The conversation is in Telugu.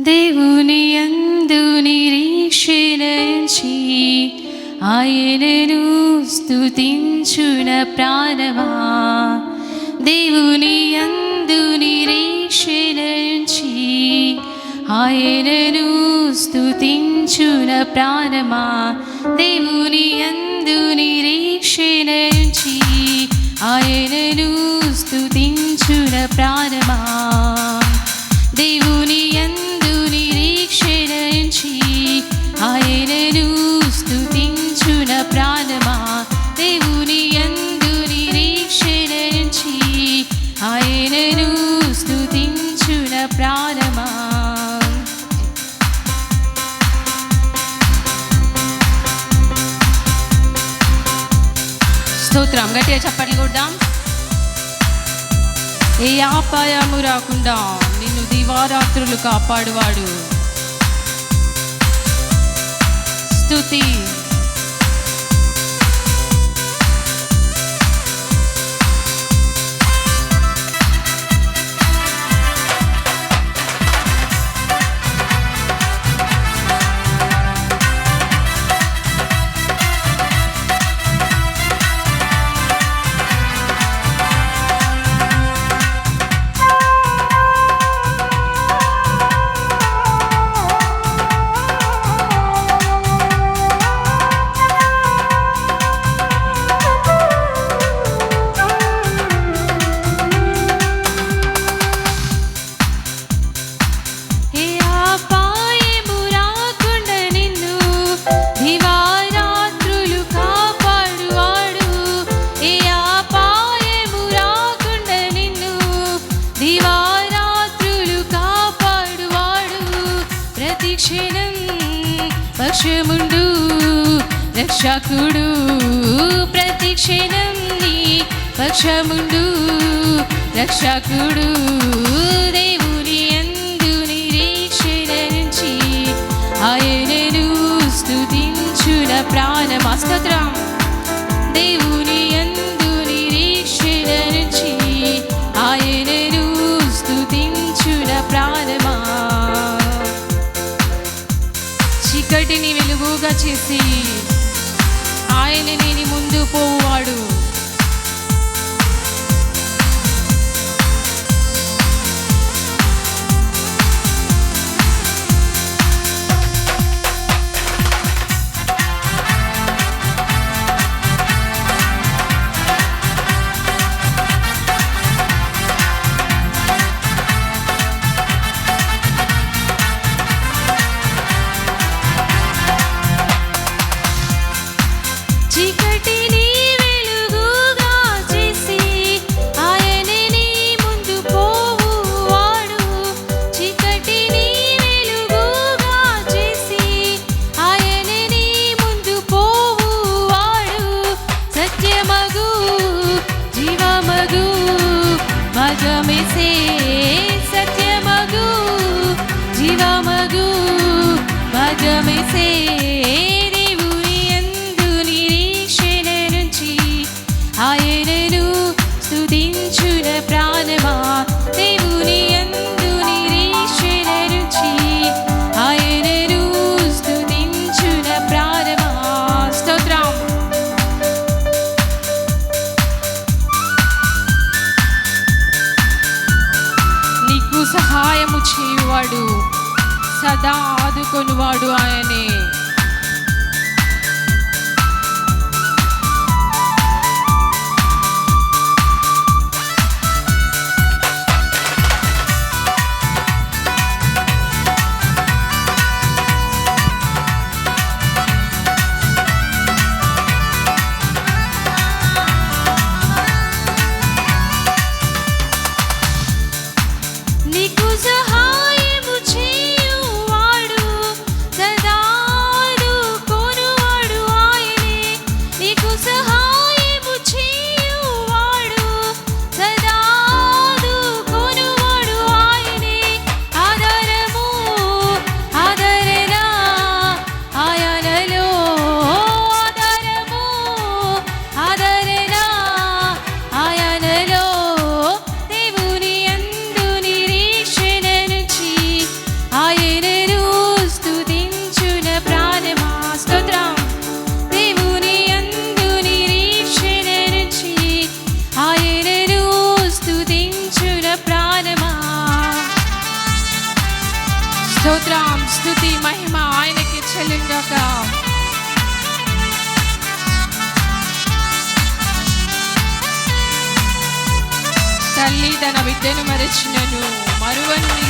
దేవుని అందు నిరీక్షణించి ఆయనను స్థుతించున ప్రాణమా. దేవుని అందు నిరీక్షణించి ఆయనను స్థుతించున ప్రాణమా. దేవుని అందు నిరీక్షణించి ఆయనను స్థుతించున ప్రాణమా. ఆయనను స్థుతించున ప్రాణమా. స్తోత్రం గట్టిగా చప్పట్లు కొడదాం. ఏ ఆపాయము రాకుండా నిన్ను దివారాత్రులు కాపాడువాడు. స్థుతి పక్షముండు రక్షకుడు ప్రతి క్షణం నీ పక్షముండు. రక్షకుడు దేవుని అందు నిరీక్షణించి ఆయనను స్తుతించున ప్రాణమ చీకటిని వెలుగుగా చేసి ఆయన నేను ముందు పోవాడు సదా ఆదుకొనువాడు ఆయనే. స్తోత్రం స్థుతి మహిమ ఆయనకి చెల్లిందాక తల్లి తన విద్యను మరచినను మరువన్ని